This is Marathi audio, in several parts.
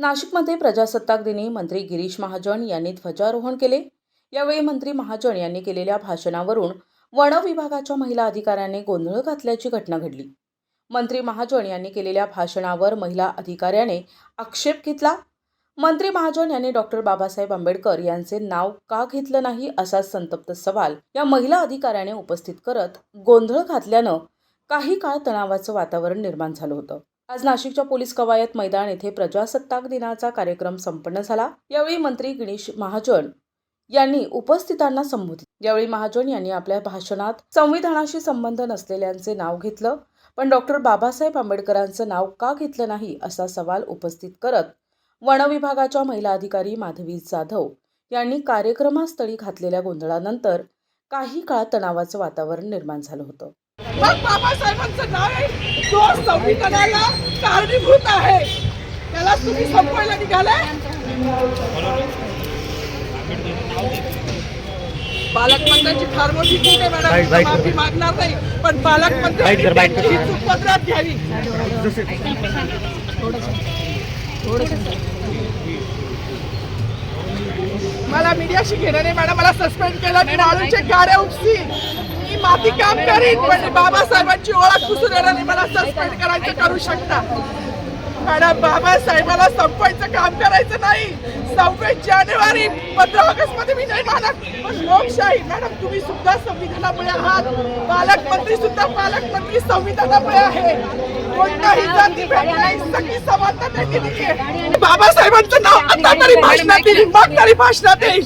नाशिकमध्ये प्रजासत्ताक दिनी मंत्री गिरीश महाजन यांनी ध्वजारोहण केले. यावेळी मंत्री महाजन यांनी केलेल्या भाषणावरून वन विभागाच्या महिला अधिकाऱ्याने गोंधळ घातल्याची घटना घडली. मंत्री महाजन यांनी केलेल्या भाषणावर महिला अधिकाऱ्याने आक्षेप घेतला. मंत्री महाजन यांनी डॉक्टर बाबासाहेब आंबेडकर यांचे नाव का घेतलं नाही असा संतप्त सवाल या महिला अधिकाऱ्याने उपस्थित करत गोंधळ घातल्यानं काही काळ तणावाचं वातावरण निर्माण झालं होतं. आज नाशिकच्या पोलीस कवायत मैदान येथे प्रजासत्ताक दिनाचा कार्यक्रम संपन्न झाला. यावेळी मंत्री गिरीश महाजन यांनी उपस्थितांना संबोधित यावेळी महाजन यांनी आपल्या भाषणात संविधानाशी संबंध नसलेल्यांचे नाव घेतलं. पण डॉक्टर बाबासाहेब आंबेडकरांचं नाव का घेतलं नाही असा सवाल उपस्थित करत वनविभागाच्या महिला अधिकारी माधवी जाधव यांनी कार्यक्रमास्थळी घातलेल्या गोंधळानंतर काही काळ तणावाचं वातावरण निर्माण झालं होतं. मग बाबासाहेबांचं नाव आहे जो संविधानाला कारणीभूत आहे. त्याला तुम्ही संपवायला निघालाय? पालकमंत्र्यांची फार मोठी चूक आहे मॅडम. माफी मागणार नाही पण ही चूक पदरात घ्यावी. मला मीडियाशी घेणं नाही मॅडम. मला सस्पेंड केलं माळूचे गाड्या उपसी मी माती काम करीन पण बाबासाहेबांची ओळख पुसून येणार नाही मला सस्पेंड करायचं करू शकता. मॅडम बाबासाहेबाला संपवायचं काम करायचं नाही. सव्वीस जानेवारी पंधरा ऑगस्टमध्ये मी नाही मानत पण लोकशाही मॅडम तुम्ही सुद्धा संविधानामुळे आहात. पालकमंत्री सुद्धा पालकमंत्री संविधानामुळे आहे. कोणताही जाती भेद नाही सगळी समानता त्यांनी दिली आहे बाबासाहेबांचं नाव आता तरी भाषणात येईल मग तरी भाषणात येईल.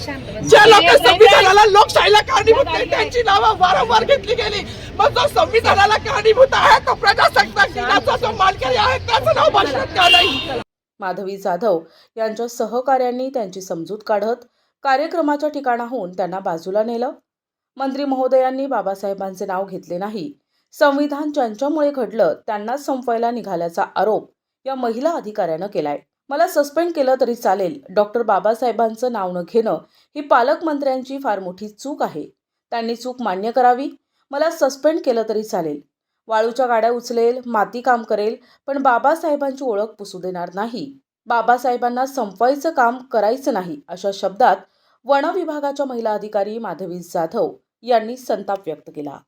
ज्या लोक संविधानाला लोकशाहीला कारणीभूत नाही त्यांची नावं वारंवार घेतली गेली. मग जो संविधानाला कारणीभूत आहे तो प्रजासत्ताक दिनाचा जो मालकरी आहे त्याचं नाव भाषणात का नाही? माधवी जाधव यांच्या सहकाऱ्यांनी त्यांची समजूत काढत कार्यक्रमाच्या ठिकाणाहून त्यांना बाजूला नेलं. मंत्री महोदयांनी बाबासाहेबांचे नाव घेतले नाही. संविधान ज्यांच्यामुळे घडलं त्यांनाच संपवायला निघाल्याचा आरोप या महिला अधिकाऱ्यानं केलाय. मला सस्पेंड केलं तरी चालेल. डॉक्टर बाबासाहेबांचं नाव न घेणं ही पालकमंत्र्यांची फार मोठी चूक आहे. त्यांनी चूक मान्य करावी. मला सस्पेंड केलं तरी चालेल. वाळूच्या गाड्या उचलेल माती काम करेल पण बाबासाहेबांची ओळख पुसू देणार नाही. बाबासाहेबांना संपवायचं काम करायचं नाही अशा शब्दात वन विभागाच्या महिला अधिकारी माधवी जाधव यांनी संताप व्यक्त केला.